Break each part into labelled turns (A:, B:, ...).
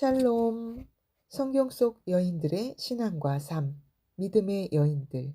A: 샬롬. 성경 속 여인들의 신앙과 삶, 믿음의 여인들,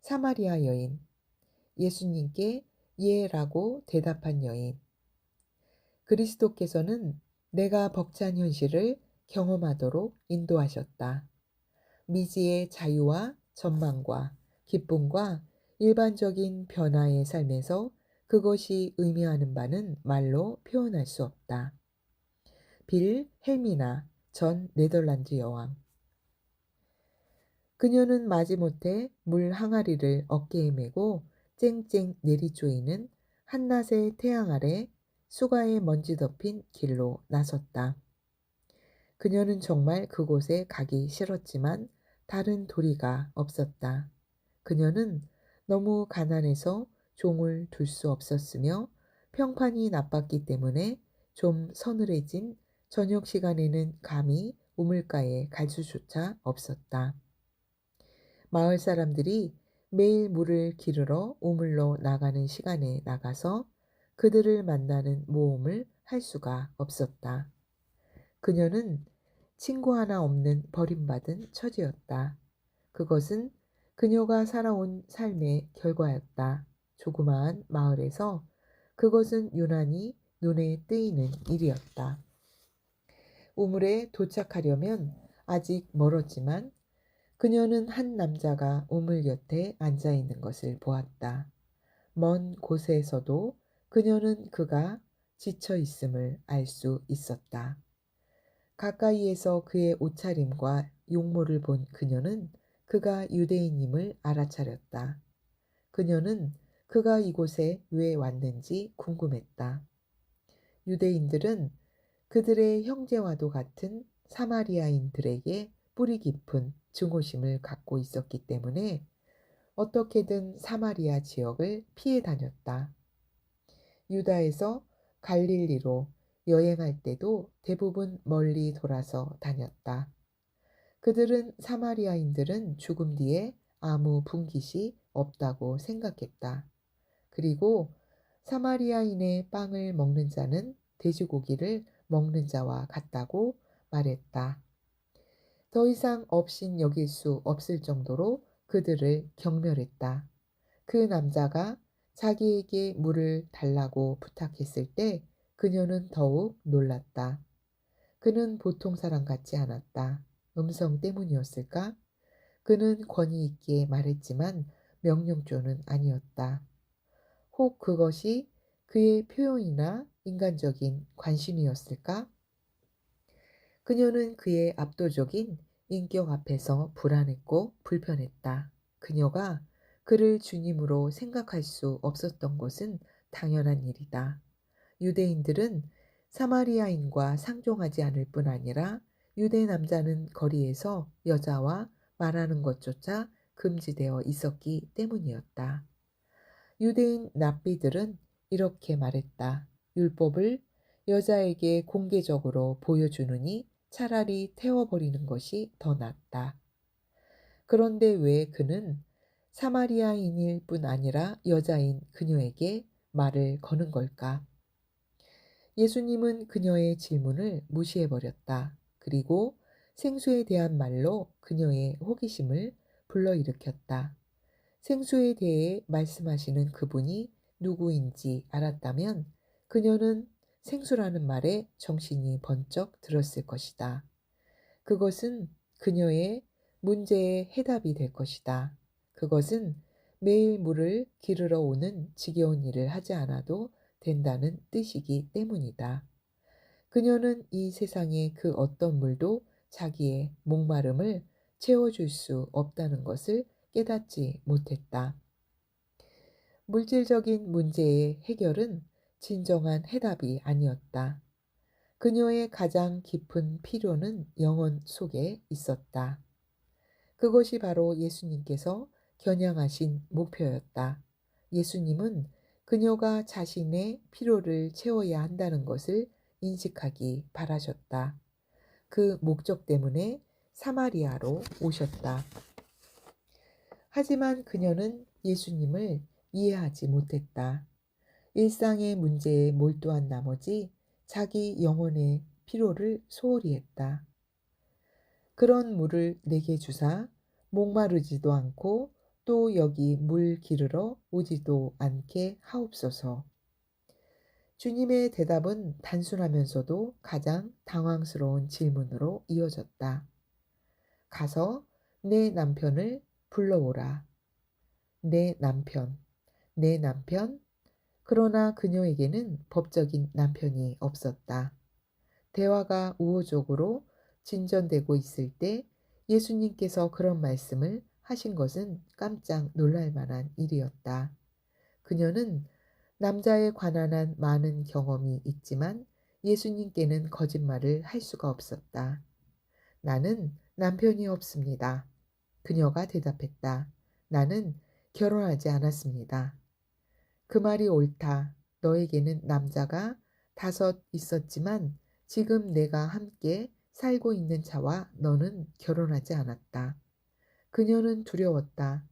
A: 사마리아 여인, 예수님께 예라고 대답한 여인. 그리스도께서는 내가 벅찬 현실을 경험하도록 인도하셨다. 미지의 자유와 전망과 기쁨과 일반적인 변화의 삶에서 그것이 의미하는 바는 말로 표현할 수 없다. 빌 헬미나 전 네덜란드 여왕. 그녀는 마지못해 물 항아리를 어깨에 메고 쨍쨍 내리쪼이는 한낮의 태양 아래 수가에 먼지 덮인 길로 나섰다. 그녀는 정말 그곳에 가기 싫었지만 다른 도리가 없었다. 그녀는 너무 가난해서 종을 둘 수 없었으며 평판이 나빴기 때문에 좀 서늘해진 저녁 시간에는 감히 우물가에 갈 수조차 없었다. 마을 사람들이 매일 물을 기르러 우물로 나가는 시간에 나가서 그들을 만나는 모험을 할 수가 없었다. 그녀는 친구 하나 없는 버림받은 처지였다. 그것은 그녀가 살아온 삶의 결과였다. 조그마한 마을에서 그것은 유난히 눈에 띄이는 일이었다. 우물에 도착하려면 아직 멀었지만 그녀는 한 남자가 우물 곁에 앉아 있는 것을 보았다. 먼 곳에서도 그녀는 그가 지쳐 있음을 알 수 있었다. 가까이에서 그의 옷차림과 용모를 본 그녀는 그가 유대인임을 알아차렸다. 그녀는 그가 이곳에 왜 왔는지 궁금했다. 유대인들은 그들의 형제와도 같은 사마리아인들에게 뿌리 깊은 증오심을 갖고 있었기 때문에 어떻게든 사마리아 지역을 피해 다녔다. 유다에서 갈릴리로 여행할 때도 대부분 멀리 돌아서 다녔다. 그들은 사마리아인들은 죽음 뒤에 아무 분깃이 없다고 생각했다. 그리고 사마리아인의 빵을 먹는 자는 돼지고기를 먹는 자와 같다고 말했다. 더 이상 업신 여길 수 없을 정도로 그들을 경멸했다. 그 남자가 자기에게 물을 달라고 부탁했을 때 그녀는 더욱 놀랐다. 그는 보통 사람 같지 않았다. 음성 때문이었을까? 그는 권위 있게 말했지만 명령조는 아니었다. 혹 그것이 그의 표현이나 인간적인 관심이었을까? 그녀는 그의 압도적인 인격 앞에서 불안했고 불편했다. 그녀가 그를 주님으로 생각할 수 없었던 것은 당연한 일이다. 유대인들은 사마리아인과 상종하지 않을 뿐 아니라 유대 남자는 거리에서 여자와 말하는 것조차 금지되어 있었기 때문이었다. 유대인 납비들은 이렇게 말했다. 율법을 여자에게 공개적으로 보여주느니 차라리 태워버리는 것이 더 낫다. 그런데 왜 그는 사마리아인일 뿐 아니라 여자인 그녀에게 말을 거는 걸까? 예수님은 그녀의 질문을 무시해버렸다. 그리고 생수에 대한 말로 그녀의 호기심을 불러일으켰다. 생수에 대해 말씀하시는 그분이 누구인지 알았다면 그녀는 생수라는 말에 정신이 번쩍 들었을 것이다. 그것은 그녀의 문제의 해답이 될 것이다. 그것은 매일 물을 기르러 오는 지겨운 일을 하지 않아도 된다는 뜻이기 때문이다. 그녀는 이 세상의 그 어떤 물도 자기의 목마름을 채워줄 수 없다는 것을 깨닫지 못했다. 물질적인 문제의 해결은 진정한 해답이 아니었다. 그녀의 가장 깊은 필요는 영혼 속에 있었다. 그것이 바로 예수님께서 겨냥하신 목표였다. 예수님은 그녀가 자신의 필요를 채워야 한다는 것을 인식하기 바라셨다. 그 목적 때문에 사마리아로 오셨다. 하지만 그녀는 예수님을 이해하지 못했다. 일상의 문제에 몰두한 나머지 자기 영혼의 피로를 소홀히 했다. 그런 물을 내게 주사 목마르지도 않고 또 여기 물 기르러 오지도 않게 하옵소서. 주님의 대답은 단순하면서도 가장 당황스러운 질문으로 이어졌다. 가서 내 남편을 불러오라. 내 남편, 내 남편. 그러나 그녀에게는 법적인 남편이 없었다. 대화가 우호적으로 진전되고 있을 때 예수님께서 그런 말씀을 하신 것은 깜짝 놀랄 만한 일이었다. 그녀는 남자에 관한 한 많은 경험이 있지만 예수님께는 거짓말을 할 수가 없었다. 나는 남편이 없습니다. 그녀가 대답했다. 나는 결혼하지 않았습니다. 그 말이 옳다. 너에게는 남자가 다섯 있었지만 지금 내가 함께 살고 있는 자와 너는 결혼하지 않았다. 그녀는 두려웠다.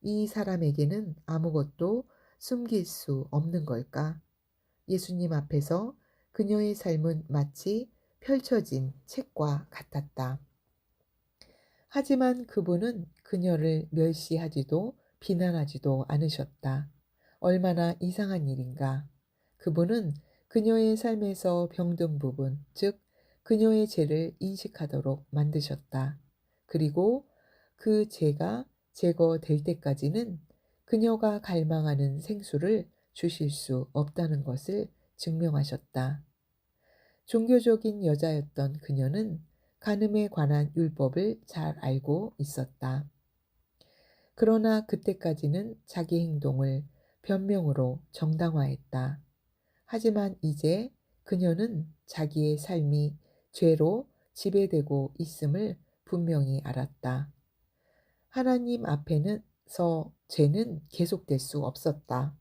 A: 이 사람에게는 아무것도 숨길 수 없는 걸까? 예수님 앞에서 그녀의 삶은 마치 펼쳐진 책과 같았다. 하지만 그분은 그녀를 멸시하지도 비난하지도 않으셨다. 얼마나 이상한 일인가. 그분은 그녀의 삶에서 병든 부분, 즉, 그녀의 죄를 인식하도록 만드셨다. 그리고 그 죄가 제거될 때까지는 그녀가 갈망하는 생수를 주실 수 없다는 것을 증명하셨다. 종교적인 여자였던 그녀는 간음에 관한 율법을 잘 알고 있었다. 그러나 그때까지는 자기 행동을 변명으로 정당화했다. 하지만 이제 그녀는 자기의 삶이 죄로 지배되고 있음을 분명히 알았다. 하나님 앞에서 죄는 계속될 수 없었다.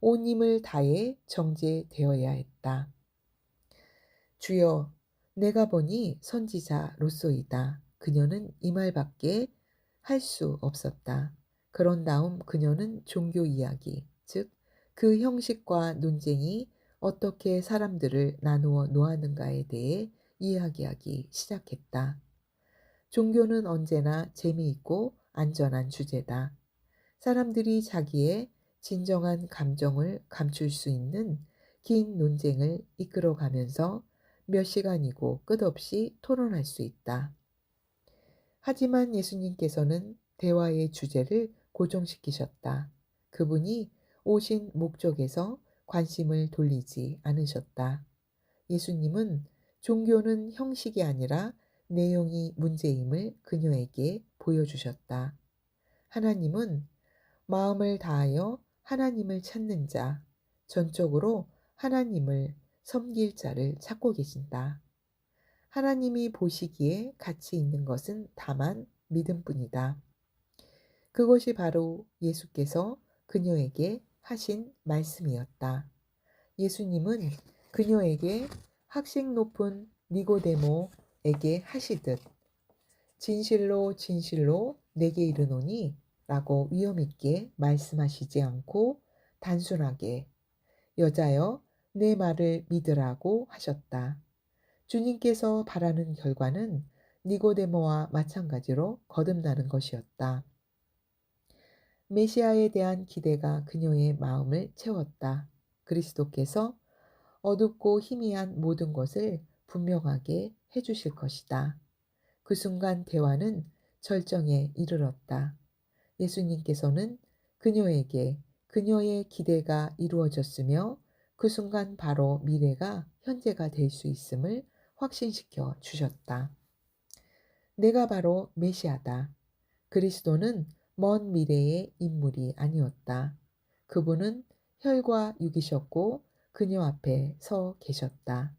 A: 온 힘을 다해 정죄되어야 했다. 주여, 내가 보니 선지자 로소이다. 그녀는 이 말밖에 할 수 없었다. 그런 다음 그녀는 종교 이야기, 즉, 그 형식과 논쟁이 어떻게 사람들을 나누어 놓았는가에 대해 이야기하기 시작했다. 종교는 언제나 재미있고 안전한 주제다. 사람들이 자기의 진정한 감정을 감출 수 있는 긴 논쟁을 이끌어가면서 몇 시간이고 끝없이 토론할 수 있다. 하지만 예수님께서는 대화의 주제를 고정시키셨다. 그분이 오신 목적에서 관심을 돌리지 않으셨다. 예수님은 종교는 형식이 아니라 내용이 문제임을 그녀에게 보여주셨다. 하나님은 마음을 다하여 하나님을 찾는 자, 전적으로 하나님을 섬길 자를 찾고 계신다. 하나님이 보시기에 가치 있는 것은 다만 믿음뿐이다. 그것이 바로 예수께서 그녀에게 하신 말씀이었다. 예수님은 그녀에게 학식 높은 니고데모에게 하시듯 진실로 진실로 내게 이르노니 라고 위험 있게 말씀하시지 않고 단순하게 여자여 내 말을 믿으라고 하셨다. 주님께서 바라는 결과는 니고데모와 마찬가지로 거듭나는 것이었다. 메시아에 대한 기대가 그녀의 마음을 채웠다. 그리스도께서 어둡고 희미한 모든 것을 분명하게 해주실 것이다. 그 순간 대화는 절정에 이르렀다. 예수님께서는 그녀에게 그녀의 기대가 이루어졌으며 그 순간 바로 미래가 현재가 될 수 있음을 확신시켜 주셨다. 내가 바로 메시아다. 그리스도는 먼 미래의 인물이 아니었다. 그분은 혈과 육이셨고 그녀 앞에 서 계셨다.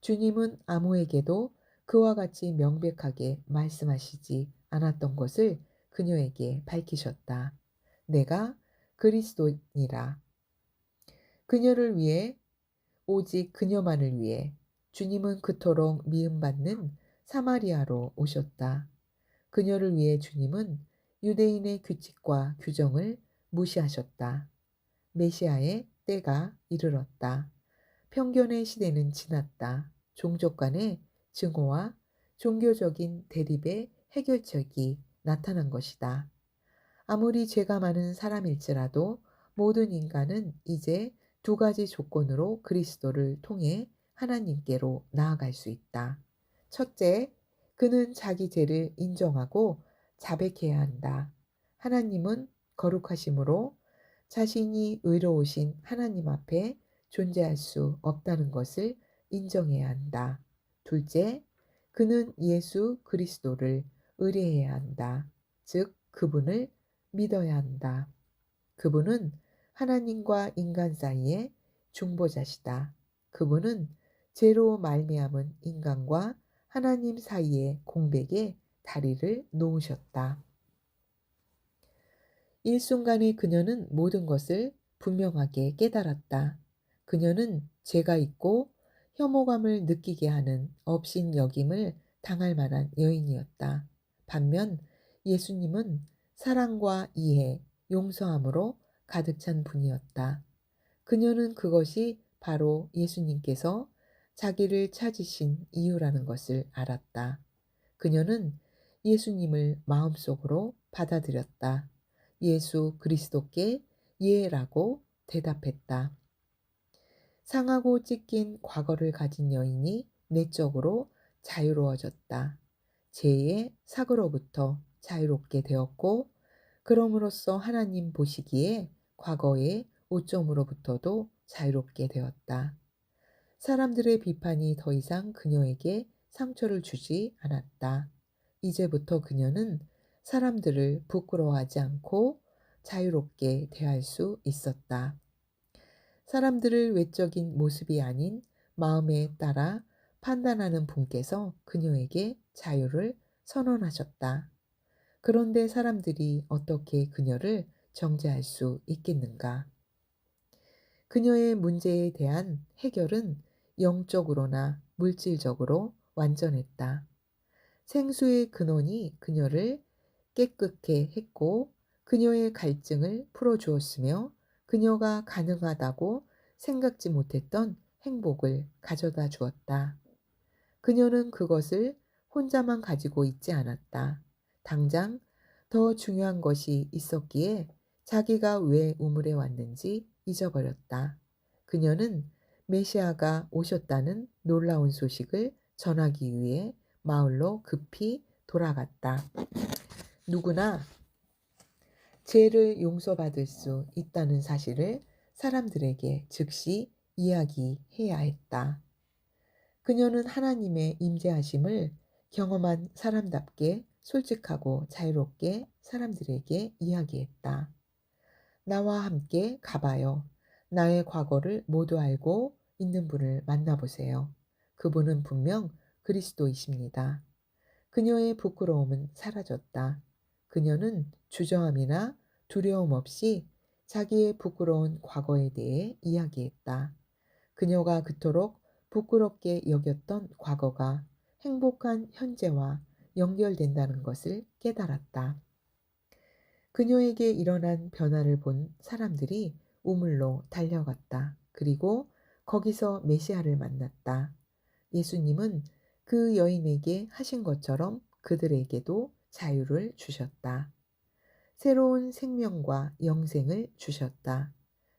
A: 주님은 아무에게도 그와 같이 명백하게 말씀하시지 않았던 것을 그녀에게 밝히셨다. 내가 그리스도니라. 그녀를 위해 오직 그녀만을 위해 주님은 그토록 미움받는 사마리아로 오셨다. 그녀를 위해 주님은 유대인의 규칙과 규정을 무시하셨다. 메시아의 때가 이르렀다. 편견의 시대는 지났다. 종족 간의 증오와 종교적인 대립의 해결책이 나타난 것이다. 아무리 죄가 많은 사람일지라도 모든 인간은 이제 두 가지 조건으로 그리스도를 통해 하나님께로 나아갈 수 있다. 첫째, 그는 자기 죄를 인정하고 자백해야 한다. 하나님은 거룩하심으로 자신이 의로우신 하나님 앞에 존재할 수 없다는 것을 인정해야 한다. 둘째, 그는 예수 그리스도를 의뢰해야 한다. 즉, 그분을 믿어야 한다. 그분은 하나님과 인간 사이의 중보자시다. 그분은 죄로 말미암은 인간과 하나님 사이의 공백에 다리를 놓으셨다. 일순간에 그녀는 모든 것을 분명하게 깨달았다. 그녀는 죄가 있고 혐오감을 느끼게 하는 업신 여김을 당할 만한 여인이었다. 반면 예수님은 사랑과 이해, 용서함으로 가득 찬 분이었다. 그녀는 그것이 바로 예수님께서 자기를 찾으신 이유라는 것을 알았다. 그녀는 예수님을 마음속으로 받아들였다. 예수 그리스도께 예라고 대답했다. 상하고 찢긴 과거를 가진 여인이 내적으로 자유로워졌다. 죄의 사고로부터 자유롭게 되었고, 그럼으로써 하나님 보시기에 과거의 오점으로부터도 자유롭게 되었다. 사람들의 비판이 더 이상 그녀에게 상처를 주지 않았다. 이제부터 그녀는 사람들을 부끄러워하지 않고 자유롭게 대할 수 있었다. 사람들을 외적인 모습이 아닌 마음에 따라 판단하는 분께서 그녀에게 자유를 선언하셨다. 그런데 사람들이 어떻게 그녀를 정죄할 수 있겠는가? 그녀의 문제에 대한 해결은 영적으로나 물질적으로 완전했다. 생수의 근원이 그녀를 깨끗게 했고 그녀의 갈증을 풀어주었으며 그녀가 가능하다고 생각지 못했던 행복을 가져다 주었다. 그녀는 그것을 혼자만 가지고 있지 않았다. 당장 더 중요한 것이 있었기에 자기가 왜 우물에 왔는지 잊어버렸다. 그녀는 메시아가 오셨다는 놀라운 소식을 전하기 위해 마을로 급히 돌아갔다. 누구나 죄를 용서받을 수 있다는 사실을 사람들에게 즉시 이야기해야 했다. 그녀는 하나님의 임재하심을 경험한 사람답게 솔직하고 자유롭게 사람들에게 이야기했다. 나와 함께 가봐요. 나의 과거를 모두 알고 있는 분을 만나보세요. 그분은 분명 그리스도이십니다. 그녀의 부끄러움은 사라졌다. 그녀는 주저함이나 두려움 없이 자기의 부끄러운 과거에 대해 이야기했다. 그녀가 그토록 부끄럽게 여겼던 과거가 행복한 현재와 연결된다는 것을 깨달았다. 그녀에게 일어난 변화를 본 사람들이 우물로 달려갔다. 그리고 거기서 메시아를 만났다. 예수님은 그 여인에게 하신 것처럼 그들에게도 자유를 주셨다. 새로운 생명과 영생을 주셨다.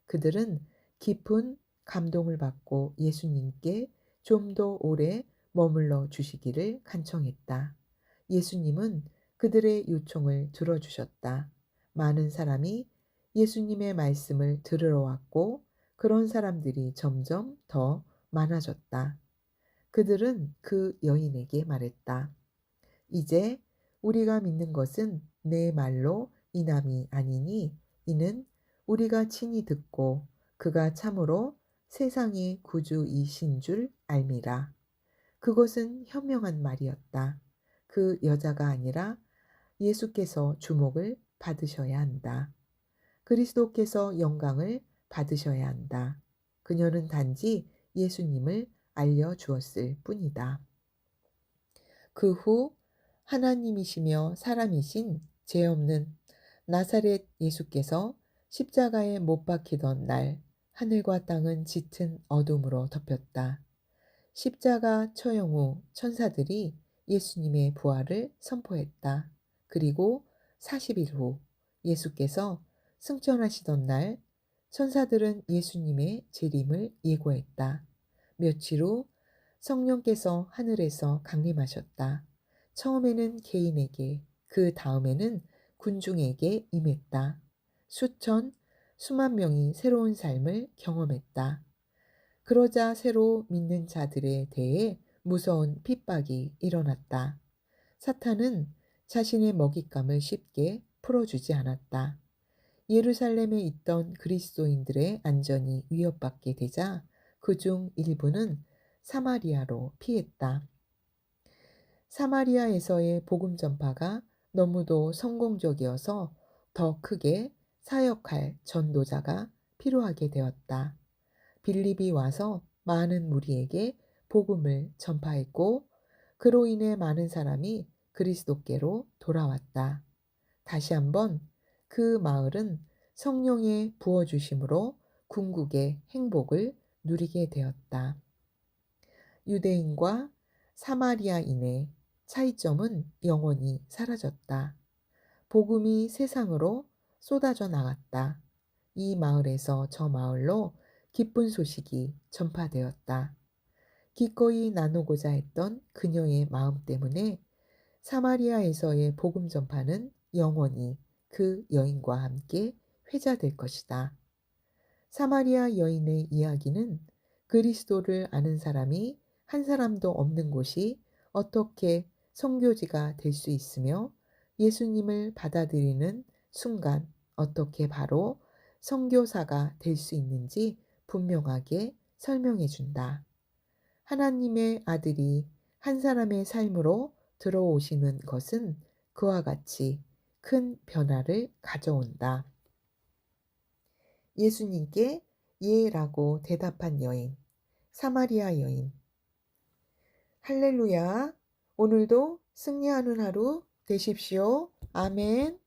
A: 그들은 깊은 감동을 받고 예수님께 좀 더 오래 머물러 주시기를 간청했다. 예수님은 그들의 요청을 들어주셨다. 많은 사람이 예수님의 말씀을 들으러 왔고 그런 사람들이 점점 더 많아졌다. 그들은 그 여인에게 말했다. 이제 우리가 믿는 것은 내 말로 이남이 아니니 이는 우리가 친히 듣고 그가 참으로 세상의 구주이신 줄 알미라. 그것은 현명한 말이었다. 그 여자가 아니라 예수께서 주목을 받으셔야 한다. 그리스도께서 영광을 받으셔야 한다. 그녀는 단지 예수님을 알려주었을 뿐이다. 그 후 하나님이시며 사람이신 죄 없는 나사렛 예수께서 십자가에 못 박히던 날 하늘과 땅은 짙은 어둠으로 덮였다. 십자가 처형 후 천사들이 예수님의 부활을 선포했다. 그리고 40일 후 예수께서 승천하시던 날 천사들은 예수님의 재림을 예고했다. 며칠 후 성령께서 하늘에서 강림하셨다. 처음에는 개인에게, 그 다음에는 군중에게 임했다. 수천, 수만 명이 새로운 삶을 경험했다. 그러자 새로 믿는 자들에 대해 무서운 핍박이 일어났다. 사탄은 자신의 먹잇감을 쉽게 풀어주지 않았다. 예루살렘에 있던 그리스도인들의 안전이 위협받게 되자 그 중 일부는 사마리아로 피했다. 사마리아에서의 복음 전파가 너무도 성공적이어서 더 크게 사역할 전도자가 필요하게 되었다. 빌립이 와서 많은 무리에게 복음을 전파했고 그로 인해 많은 사람이 그리스도께로 돌아왔다. 다시 한번 그 마을은 성령의 부어주심으로 궁극의 행복을 누리게 되었다. 유대인과 사마리아인의 차이점은 영원히 사라졌다. 복음이 세상으로 쏟아져 나갔다. 이 마을에서 저 마을로 기쁜 소식이 전파되었다. 기꺼이 나누고자 했던 그녀의 마음 때문에 사마리아에서의 복음 전파는 영원히 그 여인과 함께 회자될 것이다. 사마리아 여인의 이야기는 그리스도를 아는 사람이 한 사람도 없는 곳이 어떻게 성교지가 될 수 있으며 예수님을 받아들이는 순간 어떻게 바로 성교사가 될 수 있는지 분명하게 설명해 준다. 하나님의 아들이 한 사람의 삶으로 들어오시는 것은 그와 같이 큰 변화를 가져온다. 예수님께 예라고 대답한 여인, 사마리아 여인. 할렐루야. 오늘도 승리하는 하루 되십시오. 아멘.